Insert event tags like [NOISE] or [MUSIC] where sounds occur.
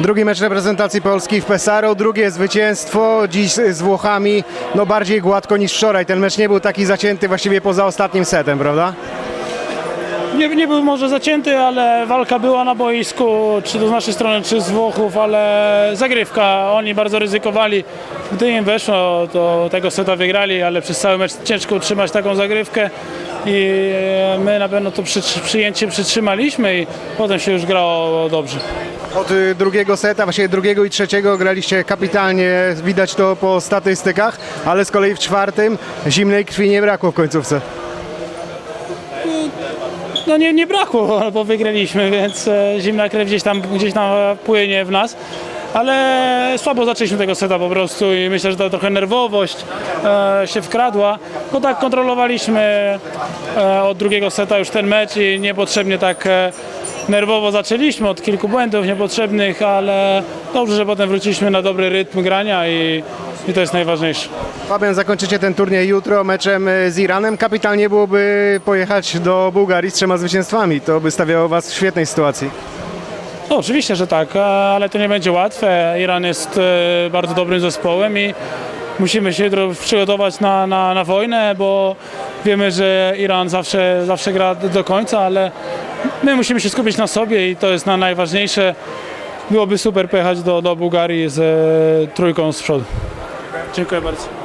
Drugi mecz reprezentacji Polski w Pesaro, drugie zwycięstwo, dziś z Włochami, no bardziej gładko niż wczoraj. Ten mecz nie był taki zacięty właściwie poza ostatnim setem, prawda? Nie, nie był może zacięty, ale walka była na boisku, czy to z naszej strony, czy z Włochów, ale zagrywka. Oni bardzo ryzykowali. Gdy im weszło, to tego seta wygrali, ale przez cały mecz ciężko utrzymać taką zagrywkę i e, my na pewno to przy, przyjęcie przytrzymaliśmy i potem się już grało dobrze. Od y, drugiego seta, właściwie drugiego i trzeciego graliście kapitalnie, widać to po statystykach, ale z kolei w czwartym zimnej krwi nie brakło w końcówce. No nie, nie brakło, [LAUGHS] bo wygraliśmy, więc e, zimna krew gdzieś tam, gdzieś tam płynie w nas. Ale słabo zaczęliśmy tego seta po prostu i myślę, że to trochę nerwowość e, się wkradła. No tak kontrolowaliśmy e, od drugiego seta już ten mecz i niepotrzebnie tak e, nerwowo zaczęliśmy od kilku błędów niepotrzebnych, ale dobrze, że potem wróciliśmy na dobry rytm grania i, i to jest najważniejsze. Fabian, zakończycie ten turniej jutro meczem y, z Iranem. Kapitalnie byłoby pojechać do Bułgarii z trzema zwycięstwami. To by stawiało was w świetnej sytuacji. No, oczywiście, że tak, e, ale to nie będzie łatwe. Iran jest e, bardzo dobrym zespołem i musimy się jutro przygotować na, na, na wojnę, bo wiemy, że Iran zawsze, zawsze gra do końca, ale my musimy się skupić na sobie i to jest na najważniejsze. Byłoby super pojechać do, do Bułgarii z e, trójką z przodu. Dziękuję bardzo.